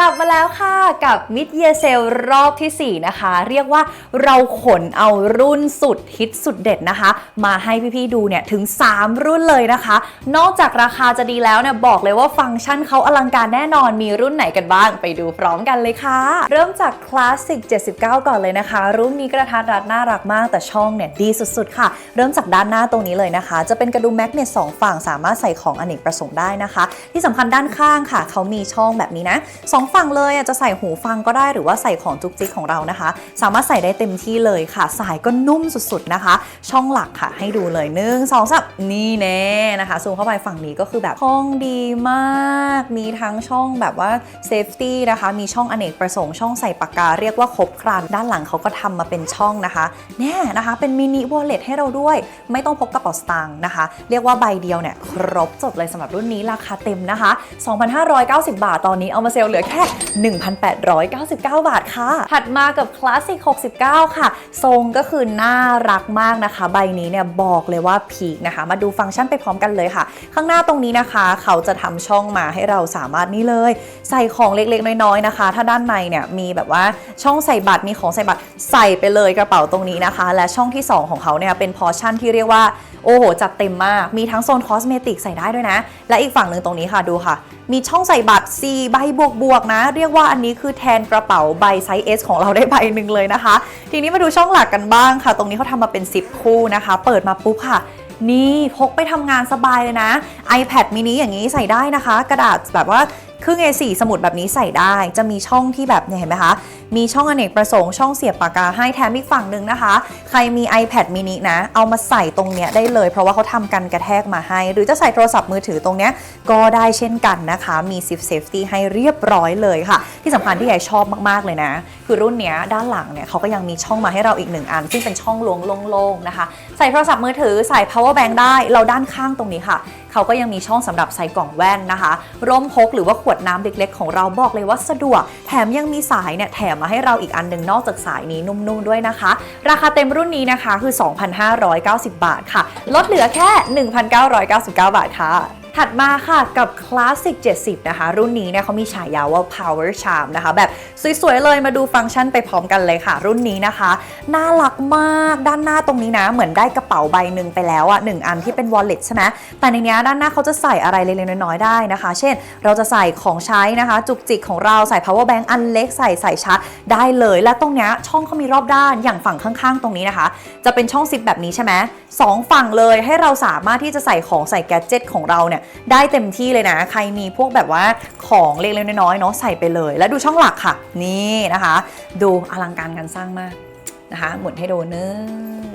กลับมาแล้วค่ะกับ Mid Year Sale รอบทีสี่ 4 นะคะ เรียกว่าเราขนเอารุ่นสุดฮิตสุดเด็ดนะคะ มาให้พี่ๆดูเนี่ยถึง 3 รุ่นเลยนะคะ นอกจากราคาจะดีแล้วเนี่ยบอกเลยว่าฟังก์ชันเขาอลังการแน่นอนมีรุ่นไหนกันบ้าง ไปดูพร้อมกันเลยค่ะ เริ่มจาก Classic 79 ก่อนเลยนะคะ รุ่นนี้กระทัดรัดน่ารักมากแต่ช่องเนี่ยดีสุดๆ ค่ะ เริ่มจากด้านหน้าตรงนี้เลยนะคะ จะเป็นกระดุมแมกเนตสองฝั่งสามารถใส่ของอเนกประสงค์ได้นะคะ ที่สำคัญด้านข้างค่ะเขามีช่องแบบนี้นะสองฝั่งเลยอะจะใส่หูฟังก็ได้หรือว่าใส่ของจุกจิกของเรานะคะ สามารถใส่ได้เต็มที่เลยค่ะ สายก็นุ่มสุดๆนะคะ ช่องหลักค่ะให้ดูเลยหนึ่งสองสามนี่แน่นะคะซูมเข้าไปฝั่งนี้ก็คือแบบช่องดีมาก มีทั้งช่องแบบว่าเซฟตี้นะคะ มีช่องอเนกประสงค์ช่องใส่ปากกาเรียกว่าครบครัน ด้านหลังเขาก็ทำมาเป็นช่องนะคะเนี่ยนะคะ เป็นมินิวอลเล็ตให้เราด้วย ไม่ต้องพกกระเป๋าสตางค์นะคะ เรียกว่าใบเดียวเนี่ยครบจบเลยสำหรับรุ่นนี้ราคาเต็มนะคะ 2,590 บาทตอนนี้เอามาเซลล์เหลือแค่1,899 บาทค่ะ ถัดมากับ Classic 69 ค่ะ ทรงก็คือน่ารักมากนะคะ ใบนี้เนี่ยบอกเลยว่าพีคนะคะ มาดูฟังก์ชันไปพร้อมกันเลยค่ะ ข้างหน้าตรงนี้นะคะ เขาจะทำช่องมาให้เราสามารถนี่เลย ใส่ของเล็กๆ น้อยๆนะคะ ถ้าด้านในเนี่ยมีแบบว่าช่องใส่บัตรมีของใส่บัตรใส่ไปเลยกระเป๋าตรงนี้นะคะ และช่องที่ 2 ของเขาเนี่ยเป็นพอร์ชั่นที่เรียกว่าโอ้โห จัดเต็มมาก มีทั้งโซนคอสเมติกใส่ได้ด้วยนะ และอีกฝั่งหนึ่งตรงนี้ค่ะดูค่ะ มีช่องใส่บัตร 4 ใบบวกบวกนะ เรียกว่าอันนี้คือแทนกระเป๋าใบไซส์ S ของเราได้ใบหนึ่งเลยนะคะ ทีนี้มาดูช่องหลักกันบ้างค่ะ ตรงนี้เขาทำมาเป็น 10 คู่นะคะ เปิดมาปุ๊บค่ะนี่พกไปทำงานสบายเลยนะ iPad mini อย่างนี้ใส่ได้นะคะ กระดาษแบบว่า ครื่อง A4 สมุดแบบนี้ใส่ได้ จะมีช่องที่แบบเนี่ยเห็นไหมคะ มีช่องอเนกประสงค์ช่องเสียบปากกาให้แถมอีกฝั่งหนึ่งนะคะ ใครมี iPad mini นะ เอามาใส่ตรงเนี้ยได้เลย เพราะว่าเขาทำกันกระแทกมาให้ หรือจะใส่โทรศัพท์มือถือตรงเนี้ยก็ได้เช่นกันนะคะ มี Zip Safety ให้เรียบร้อยเลยค่ะ ที่สำคัญที่ใหญ่ชอบมากๆเลยนะ คือรุ่นเนี้ยด้านหลังเนี่ยเขาก็ยังมีช่องมาให้เราอีกหนึ่งอัน ซึ่งเป็นช่องลวงโล่งๆนะคะ ใส่โทรศัพท์มือถือใส่ power bank ได้เราด้านข้างตรงนี้ค่ะเขาก็ยังมีช่องสำหรับใส่กล่องแว่นนะคะ ร่มพกหรือว่าขวดน้ำเล็ก ๆ ของเราบอกเลยว่าสะดวก แถมยังมีสายเนี่ยแถมมาให้เราอีกอันหนึ่งนอกจากสายนี้นุ่มๆด้วยนะคะ ราคาเต็มรุ่นนี้นะคะคือ 2,590 บาทค่ะ ลดเหลือแค่ 1,999 บาทค่ะ ถัดมาค่ะกับ Classic 70 นะคะ รุ่นนี้เนี่ยเขามีฉายาว่า Power Charm นะคะ แบบสวยๆเลยมาดูฟังก์ชันไปพร้อมกันเลยค่ะ รุ่นนี้นะคะ น่ารักมากด้านหน้าตรงนี้นะ เหมือนได้กระเป๋าใบหนึ่งไปแล้วอะหนึ่งอันที่เป็น wallet ใช่ไหมแต่ในเนี้ยด้านหน้าเขาจะใส่อะไรเล็กๆน้อยๆได้นะคะ เช่น เราจะใส่ของใช้นะคะ จุกจิกของเราใส่ power bank อันเล็กใส่ใส่ชาร์จได้เลย และตรงเนี้ยช่องเขามีรอบด้านอย่างฝั่งข้างๆ ตรงนี้นะคะ จะเป็นช่องซิปแบบนี้ใช่ไหมสองฝั่งเลยให้เราสามารถที่จะใส่ของใส่แกจิตของเราเนี่ยได้เต็มที่เลยนะ ใครมีพวกแบบว่าของเล็กๆน้อยๆเนาะใส่ไปเลย แล้วดูช่องหลักค่ะ นี่นะคะ ดูอลังการการสร้างมากนะคะหมุนให้ดูนึง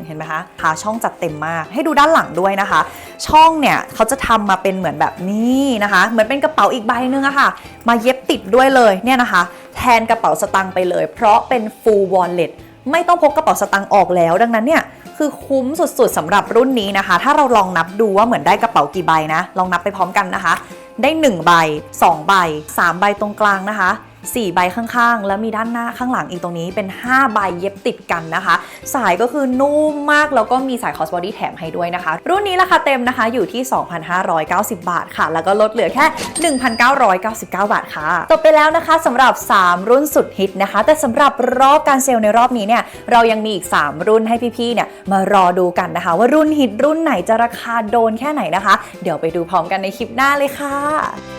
เห็นไหมคะขาช่องจัดเต็มมาก ให้ดูด้านหลังด้วยนะคะ ช่องเนี่ยเขาจะทำมาเป็นเหมือนแบบนี้นะคะ เหมือนเป็นกระเป๋าอีกใบนึงอะค่ะ มาเย็บติดด้วยเลยเนี่ยนะคะ แทนกระเป๋าสตางค์ไปเลย เพราะเป็น full wallet ไม่ต้องพกกระเป๋าสตางค์ออกแล้ว ดังนั้นเนี่ยคือคุ้มสุดๆสำหรับรุ่นนี้นะคะ ถ้าเราลองนับดูว่าเหมือนได้กระเป๋ากี่ใบนะ ลองนับไปพร้อมกันนะคะ ได้ 1 ใบ 2 ใบ 3 ใบตรงกลางนะคะ 4 ใบข้างๆ แล้วมีด้านหน้าข้างหลังอีกตรงนี้เป็น 5 ใบเย็บติดกันนะคะ สายก็คือนุ่มมาก แล้วก็มีสายคอสบอดี้แถมให้ด้วยนะคะ รุ่นนี้ราคาเต็มนะคะอยู่ที่ 2,590 บาทค่ะ แล้วก็ลดเหลือแค่ 1,999 บาทค่ะจบไปแล้วนะคะสำหรับ 3 รุ่นสุดฮิตนะคะ แต่สำหรับรอบการเซลล์ในรอบนี้เนี่ยเรายังมีอีก 3 รุ่นให้พี่ๆเนี่ยมารอดูกันนะคะ ว่ารุ่นฮิตรุ่นไหนจะราคาโดนแค่ไหนนะคะ เดี๋ยวไปดูพร้อมกันในคลิปหน้าเลยค่ะ